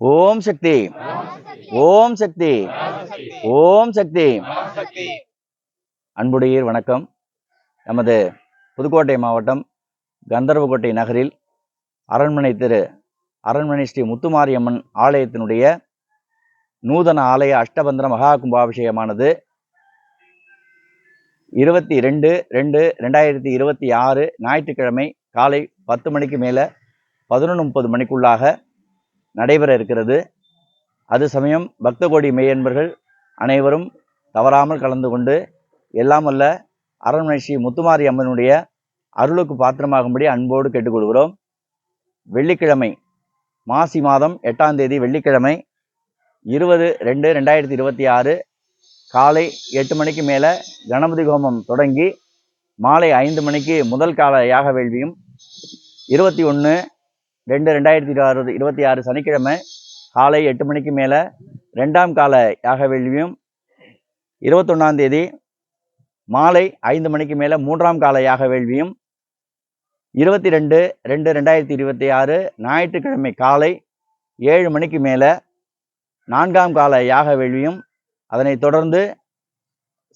ஓம் சக்தி. ஓம் சக்தி. ஓம் சக்தி. அன்புடையீர் வணக்கம். நமது புதுக்கோட்டை மாவட்டம் கந்தர்வக்கோட்டை நகரில் அரண்மனை திரு அரண்மனை ஸ்ரீ முத்துமாரியம்மன் ஆலயத்தினுடைய நூதன ஆலய அஷ்டபந்திர மகா கும்பாபிஷேகமானது இருபத்தி ரெண்டு ரெண்டு ரெண்டாயிரத்தி இருபத்தி ஆறு ஞாயிற்றுக்கிழமை காலை பத்து மணிக்கு மேலே பதினொன்று முப்பது மணிக்குள்ளாக நடைபெற இருக்கிறது. அது சமயம் பக்த கோடி மெய்யன்பர்கள் அனைவரும் தவறாமல் கலந்து கொண்டு எல்லாம் அல்ல அரண்மனை ஸ்ரீ முத்துமாரி அம்மனுடைய அருளுக்கு பாத்திரமாகும்படி அன்போடு கேட்டுக்கொள்கிறோம். வெள்ளிக்கிழமை மாசி மாதம் எட்டாம் தேதி வெள்ளிக்கிழமை இருபது ரெண்டு ரெண்டாயிரத்தி இருபத்தி ஆறு காலை எட்டு மணிக்கு மேலே கணபதி ஹோமம் தொடங்கி மாலை ஐந்து மணிக்கு முதல் கால யாக வேள்வியும் இருபத்தி ஒன்று ரெண்டு ரெண்டாயிரத்தி இருபது இருபத்தி ஆறு சனிக்கிழமை காலை எட்டு மணிக்கு மேலே ரெண்டாம் கால யாக வேள்வியும் இருபத்தொன்னாம் தேதி மாலை ஐந்து மணிக்கு மேலே மூன்றாம் கால யாக வேள்வியும் இருபத்தி ரெண்டு ரெண்டு ரெண்டாயிரத்தி இருபத்தி ஆறு ஞாயிற்றுக்கிழமை காலை ஏழு மணிக்கு மேலே நான்காம் கால யாக வேள்வியும் அதனைத் தொடர்ந்து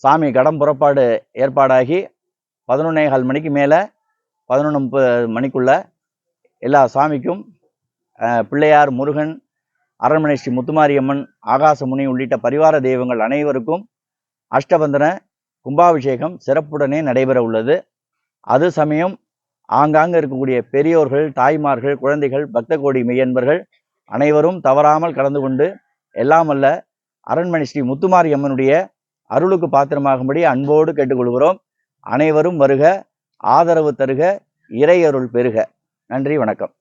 சாமி கடம் புறப்பாடு ஏற்பாடாகி பதினொன்னேகால் மணிக்கு மேலே பதினொன்று முப்பது மணிக்குள்ளே எல்லா சாமிக்கும் பிள்ளையார் முருகன் அரண்மனை ஸ்ரீ முத்துமாரியம்மன் ஆகாசமுனி உள்ளிட்ட பரிவார தெய்வங்கள் அனைவருக்கும் அஷ்டபந்தன கும்பாபிஷேகம் சிறப்புடனே நடைபெற உள்ளது. அது சமயம் ஆங்காங்க இருக்கக்கூடிய பெரியோர்கள் தாய்மார்கள் குழந்தைகள் பக்த கோடி மெய்யன்பர்கள் அனைவரும் தவறாமல் கலந்து கொண்டு எல்லாம் அல்ல அரண்மனை ஸ்ரீ முத்துமாரி அம்மனுடைய அருளுக்கு பாத்திரமாகும்படி அன்போடு கேட்டுக்கொள்கிறோம். அனைவரும் வருக ஆதரவு தருக இறையருள் பெருக நன்றி வணக்கம்.